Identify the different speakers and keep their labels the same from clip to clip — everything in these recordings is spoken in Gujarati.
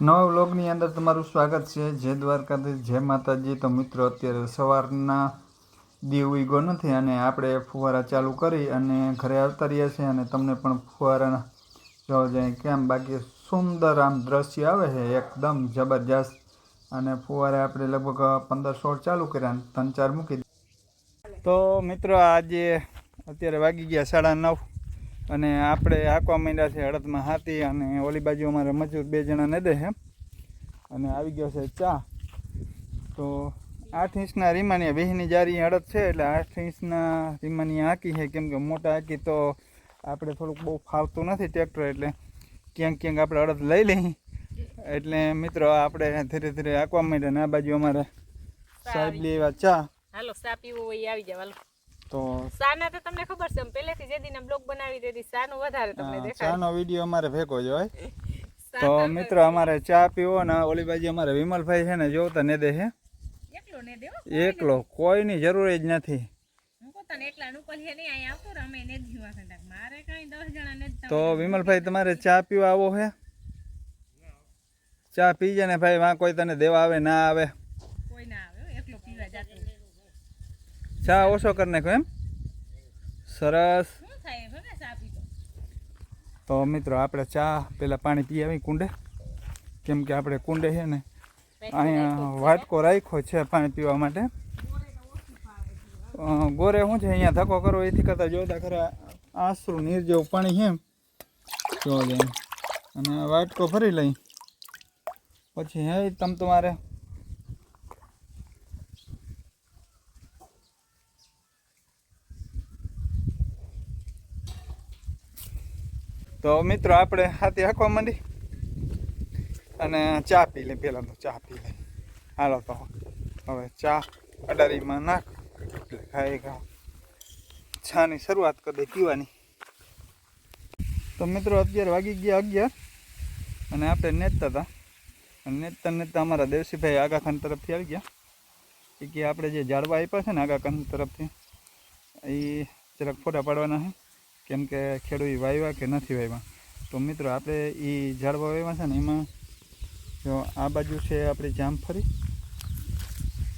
Speaker 1: નવા વ્લોગની અંદર તમારું સ્વાગત છે. જય દ્વારકાધીશ, જય માતાજી. તો મિત્રો, અત્યારે સવારના દીવ ઉગ્યો નથી અને આપણે ફુવારા ચાલુ કરી અને ઘરે આવતા રહ્યા છીએ અને તમને પણ ફુવારા જોવા જાય કેમ બાકી સુંદર આમ દ્રશ્ય આવે છે, એકદમ જબરજસ્ત. અને ફુવારા આપણે લગભગ પંદર સોળ ચાલુ કર્યા અને ત્રણ ચાર મૂકી દીધી. તો મિત્રો, આજે અત્યારે વાગી ગયા સાડા નવ. અને આપણે આંકવા માંડ્યા છે હળદમાં હાથી અને ઓલી બાજુ અમારે મજૂર બે જણા નદે દે છે. અને આવી ગયો છે ચા. તો આઠ ઇંચના રીમાની વીસની જારી હળદ છે એટલે આઠ ઇંચના રીમાની હાંકી છે. કેમ કે મોટા હાંકી તો આપણે થોડુંક બહુ ફાવતું નથી ટ્રેક્ટર એટલે ક્યાંક ક્યાંક આપણે હળદ લઈ લઈ એટલે મિત્રો આપણે ધીરે ધીરે આંકવા માંડ્યા અને આ બાજુ અમારે સાહેબ લેવા ચા.
Speaker 2: હાલો સા પીવો આવી જાવ હાલો.
Speaker 1: તો
Speaker 2: સાના તો તમને ખબર છે પહેલેથી જે દિન બ્લોગ બનાવી દીધી સાનો વધારે તમને દેખાય.
Speaker 1: સાનો વીડિયો અમારે ભેગો જ હોય. તો મિત્રો અમારે ચા પીવો ને ઓલી બાજુ અમારે વિમલભાઈ છે ને જોતા ને દે છે
Speaker 2: એકલો ને દેવો?
Speaker 1: એકલો કોઈની જરૂર જ નથી. તો વિમલભાઈ તમારે ચા પીવા આવો છે ચા પીજે ને ભાઈ વાં કોઈ તને દેવા આવે ના આવે.
Speaker 2: કોઈ ના આવે એકલો પીવા જાતો
Speaker 1: ચા ઓછો કરી નાખો એમ? સરસ. તો મિત્રો આપણે ચા પેલા પાણી પી આવી કુંડે. કેમ કે આપણે કુંડે છે ને અહીંયા વાટકો રાખ્યો છે પાણી પીવા માટે. ગોરે શું છે અહીંયા ધક્કો કરો એથી કરતાં જોતા ખરા આશરું નીર જેવું પાણી છે જો જાય અને વાટકો ફરી લઈ. પછી હે તમ તમારે તો મિત્રો, આપણે હાથી હાંકવા માંડી. અને ચા પી લે પહેલાં તો ચા પી લે હાલો તો, હવે ચા અડારીમાં નાખ. એટલે ખાઈ ખા ચાની શરૂઆત કરી દે, પીવાની. તો મિત્રો અત્યારે વાગી ગયા, અગિયાર. અને આપણે નેતતા હતા. અને નેતતા નેતતા અમારા દેવસીભાઈ આગાખાન તરફથી આવી ગયા. કે આપણે જે ઝાડવા આપ્યા છે ને આગાખાન તરફથી, એ જરાક ફોટા પાડવાના છે. કેમ કે ખેડૂત વાવ્યા કે નથી વાવ્યા તો મિત્રો, આપણે એ ઝાડવા વાવ્યા છે ને, એમાં જો આ બાજુ છે આપણી જામફળી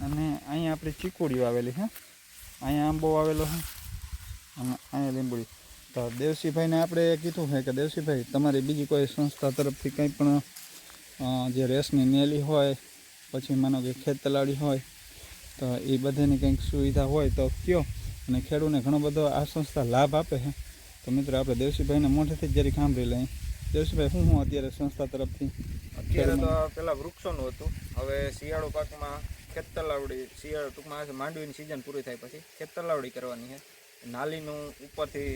Speaker 1: અને અહીંયા આપણી ચીકુડીઓ આવેલી છે. અહીંયા આંબો આવેલો છે અને અહીંયા લીંબુડી. તો દેવસીભાઈને આપણે કીધું છે કે દેવસીભાઈ, તમારી બીજી કોઈ સંસ્થા તરફથી કંઈ પણ જે રેસની નેલી હોય, પછી માનો કે ખેત તલાડી હોય, તો એ બધાની કંઈક સુવિધા હોય તો કયો. અને ખેડૂતને ઘણો બધો આ સંસ્થા લાભ આપે છે. તો મિત્રો આપણે દેવસીભાઈને મોઢેથી જ જરી સાંભળી લઈએ. દેવસીભાઈ શું હું અત્યારે સંસ્થા તરફથી?
Speaker 3: અત્યારે તો પેલા વૃક્ષોનું હતું. હવે શિયાળો પાકમાં ખેત તલાવડી શિયાળુ ટૂંકમાં માંડવીની સિઝન પૂરી થાય પછી ખેત તલાવડી કરવાની છે. નાલીનું ઉપરથી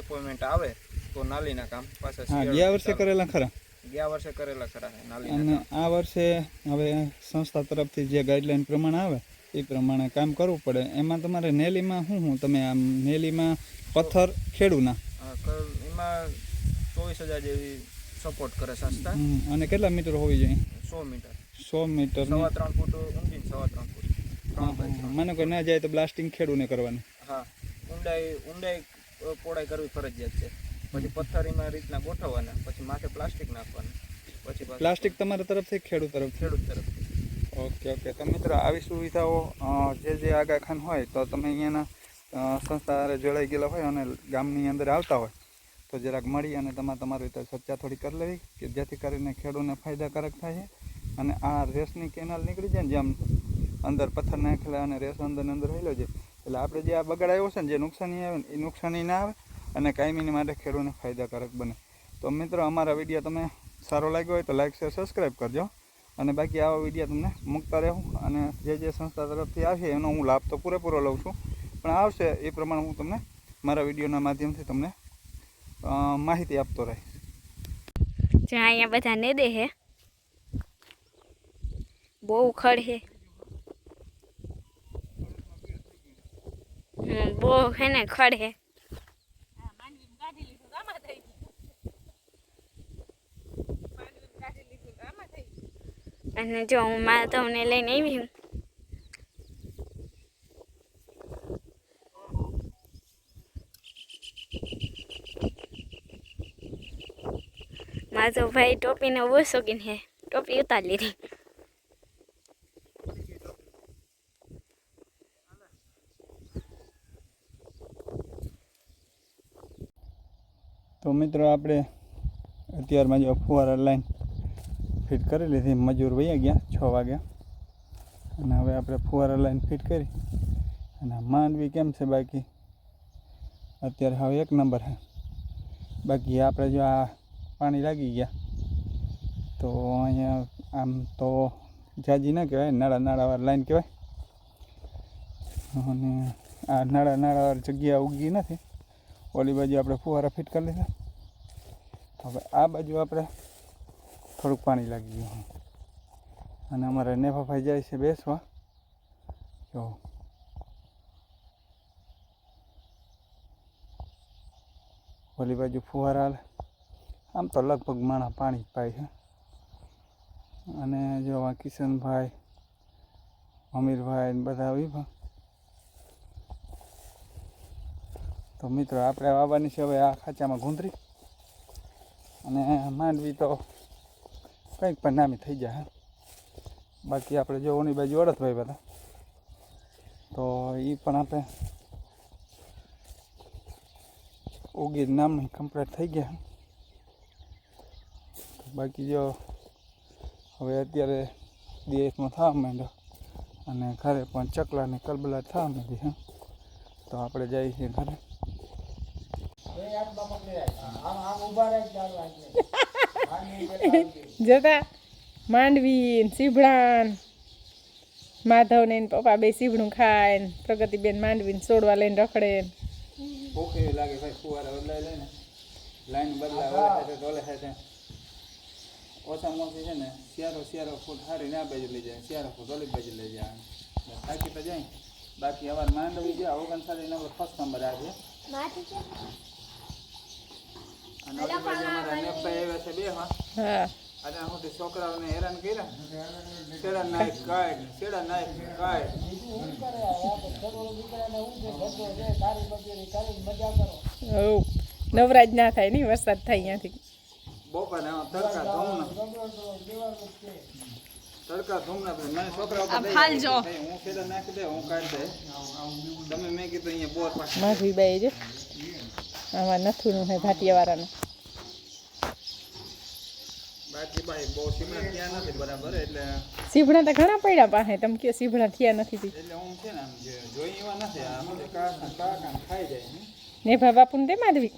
Speaker 3: એપોઇન્ટમેન્ટ આવે તો નાલીના કામ પાછા
Speaker 1: ગયા વર્ષે કરેલા ખરા?
Speaker 3: ગયા વર્ષે કરેલા ખરા નાલી
Speaker 1: અને આ વર્ષે હવે સંસ્થા તરફથી જે ગાઈડલાઈન પ્રમાણે આવે એ પ્રમાણે કામ કરવું પડે. એમાં તમારે નેલીમાં શું શું તમે આમ નેલીમાં પથ્થર ખેડૂના?
Speaker 3: એમાં ચોવીસ હજાર જેવી સપોર્ટ કરે સંસ્થા.
Speaker 1: અને કેટલા મીટર હોવી જોઈએ?
Speaker 3: સો મીટર.
Speaker 1: સો મીટર
Speaker 3: સવા ત્રણ ફૂટ ઊંડી સવા ત્રણ ફૂટ.
Speaker 1: માનો કે ના જાય તો બ્લાસ્ટિંગ ખેડૂને કરવાની.
Speaker 3: હા. ઊંડાઈ ઊંડાઈ પોળાઈ કરવી ફરજિયાત છે. પછી પથ્થરીમાં રીતના ગોઠવવાના પછી માથે પ્લાસ્ટિક નાખવાનું પછી
Speaker 1: પ્લાસ્ટિક તમારા તરફથી ખેડૂત તરફ
Speaker 3: ખેડૂત તરફથી.
Speaker 1: Okay okay. તો મિત્રો આવી સુવિધાઓ જે જે આગાખાન હોય તો તમે અહીંયાના સંસ્થા જોડાઈ ગયેલા હોય અને ગામની અંદર આવતા હોય, તો જરાક મળી અને તમારે તમારી રીતે ચર્ચા થોડી કરી લેવી કે જેથી કરીને ખેડૂતને ફાયદાકારક થાય છે. અને આ રેસની કેનાલ નીકળી જાય ને જેમ અંદર પથ્થર નાખેલા અને રેસ અંદર અંદર રહેલો છે, એટલે આપણે જે આ બગાડ આવ્યો છે ને જે નુકસાની આવે ને એ નુકસાની ના આવે અને કાયમીની માટે ખેડૂતને ફાયદાકારક બને. તો મિત્રો, અમારા વીડિયો તમે સારો લાગ્યો હોય તો લાઈક, શેર સબસ્ક્રાઈબ કરજો. અને બાકી આવા વીડિયો તમને મૂકતા રહેવું અને જે જે સંસ્થા તરફથી આવશે એનો હું લાભ તો પૂરેપૂરો લઉં છું. પણ આવશે એ પ્રમાણે હું તમને મારા વિડીયોના માધ્યમથી તમને માહિતી આપતો રહીશ.
Speaker 4: જ્યાં અહીંયા બધા ને દે હે. બહુ ખડ હે. બહુ હે ને ખડ હે. અને જો હું તમને લઈને આવી હું માધવભાઈ ટોપીને બહુ શોખીન હે ટોપી ઉતારી લીધી
Speaker 1: તો મિત્રો આપણે અત્યારમાં જો ફુવારા લાઈન ફિટ કરી લીધી. મજૂર વયા ગયા, છ વાગ્યા. અને હવે આપણે ફુવારા લાઈન ફિટ કરી. અને માંડવી કેમ છે બાકી? અત્યારે હવે એક નંબર છે. બાકી આપણે જો આ પાણી લાગી ગયા. તો અહીંયા આમ તો જાજી ના કહેવાય, નાળા નાળાવાર લાઈન કહેવાય. અને આ નાળા નાળાવાળી જગ્યા ઉગી નથી. ઓલી બાજુ આપણે ફુવારા ફિટ કરી લીધા. હવે આ બાજુ આપણે થોડુંક પાણી લાગી ગયું અને અમારે નેફાફાઈ જાય છે બેસવા. જો. ઓલી બાજુ ફુવારા આમ તો લગભગ માણા પાણી જ પાય છે. અને જો આ કિશનભાઈ, અમીરભાઈ બધા બધા પણ. તો મિત્રો, આપણે વાવવાની છે હવે આ ખાંચામાં ગુંદરી. અને માંડવી તો કંઈક પણ નામી થઈ જાય. બાકી આપણે જો ઓની બાજુ અડદભાઈ બધા. તો એ પણ આપણે ઉગી નામની કમ્પ્લીટ થઈ ગયા બાકી જો હવે અત્યારે દેશમાં થવા માંડ્યો અને ઘરે પણ ચકલાને કલબલા થવા માંડી હા. તો આપણે જઈએ છીએ ઘરે.
Speaker 2: જતા માંડવી સીભડાન માધવ ને પપ્પા બે સીભડું ખાય ને પ્રગતિબેન માંડવીને સોડવા લઈને રખડે
Speaker 1: ભૂખે લાગે ભાઈ ફુવારા બદલાય લઈને લાઈન બદલાય ઓલે ઓલે ઓછામાં ઓછી છે ને શિયાળો શિયાળો ફૂટ હારી ના બાજુ લઈ જાય શિયાળો ફૂટ ઓલી બાજુ લઈ જાય. થાકી તો જાય. બાકી અવાર માંડવી ગયા ઓગણસાઠ નંબર ફર્સ્ટ નંબર આવે અને ઓલી બાજુ અમારા નેપાઈ આવ્યા છે બે હા.
Speaker 2: હા.
Speaker 1: અને હું તે છોકરાઓને હેરાન કર્યા. શેડા નાઈક કાઢ શેડા નાઈક કાઢ.
Speaker 2: નવરાજ ના થાય નહીં વરસાદ થાય અહીંયાથી
Speaker 1: બપોરે તડકા ધૂમના તડકા ધૂમના મને છોકરા હું શેડા નાખી દે હું કાઢી દે. તમે મેં કીધું અહીંયા બોર પાસે
Speaker 2: માધવી બાઈ જો. આમાં નથુનું હે ભાટિયાવાળાનું. સીભડા તો ઘણા પડ્યા પાસે. તમે કે સીભડા થયા નથી
Speaker 1: એટલે હું છે ને આમ જે જોઈ એવા નથી. કાકા કાકા જાય. ને
Speaker 2: ને બાપુને તે માધવી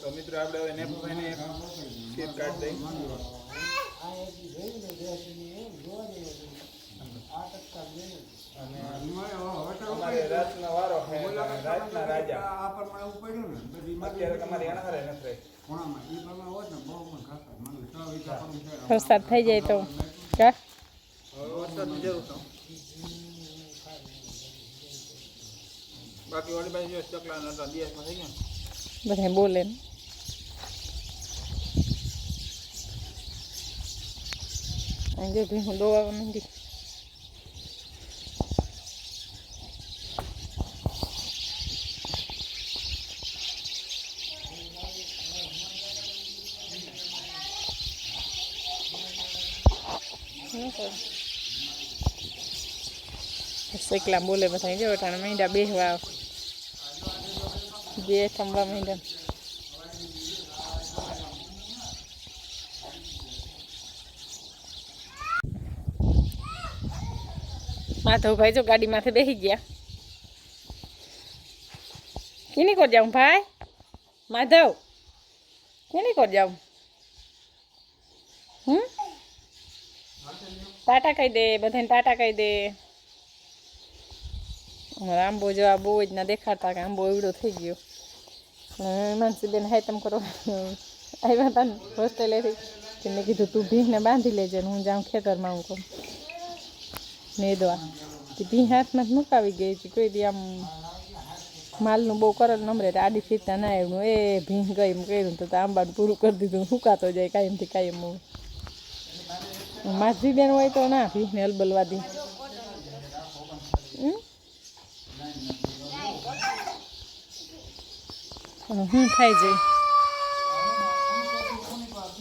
Speaker 1: તો મિત્રો આપણે હવે નેપાઈને એક શેર કાઢી દઈએ. અમારે રાતનો વારો રાતના રાજા. અત્યારે તમારી અણહારે નથી રહી.
Speaker 2: વરસાદ થઈ જાય તો.
Speaker 1: વરસાદ જરૂર બાકી ઓલી બાજુ જો ચકલા નતા, દિવસમાં થઈ
Speaker 2: બધા બોલે ને. અહીં જો ભીહું દોવા માંડી શેકલા બોલે બધા જો અટાણે માંડ્યા બેહવા બે થંભા માંડ્યા માધવભાઈ જો ગાડી માથે બેસી ગયા. કેની કોર જાઉં ભાઈ? માધવ, કેની કોર જાઉં? હમ? ટાટા કહી દે, બધાને ટાટા કહી દે. આંબો જો બહુ જ ના દેખાતા કે આંબો એવડો થઈ ગયો. માનસીબેન હાય તમ કરો આવ્યા હતા ને હોસ્ટેલેથી કે મેં કીધું, તું ભીંને બાંધી લેજે ને હું જાઉં ખેતરમાં હું કહું. નેદવા તે ભીં હાથમાં જ મુકાવી ગઈ હતી. કોઈ દી આમ માલનું બહુ કરલ નમરે તો આડી ફીતા ના આવ્યું. એ ભીંગ ગઈ એમ કર્યું તો આંબાનું પૂરું કરી દીધું. સુકાતો જાય કાયમથી કાયમ હું. બેન હોય તો ના ભીંને અલબલવાદી. હું થાય જઈ.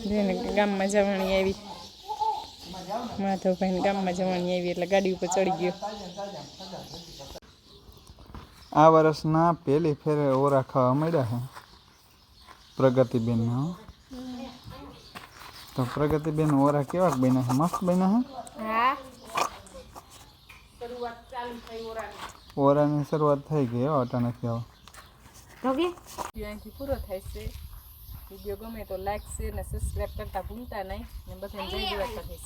Speaker 2: જેને ગામમાં જવાની આવી. માધવભાઈને ગામમાં જવાની આવી એટલે ગાડી ઉપર ચડી ગયો.
Speaker 1: આ વર્ષના પહેલી ફેરે ઓરા ખાવા મળ્યા છે પ્રગતિબેન હો. તો પ્રગતિબેન ઓરા કેવા બન્યા છે મસ્ત બન્યા છે ઓરાની શરૂઆત થઈ ગઈ એવા અટાણેથી હવે
Speaker 4: ઓકે
Speaker 2: વીડિયો અહીંથી પૂરો થાય છે. વીડિયો ગમે તો લાઈક શેર ને સબસ્ક્રાઈબ કરતા ભૂલતા નહીં. ને બધાને જય દ્વારકાધીશ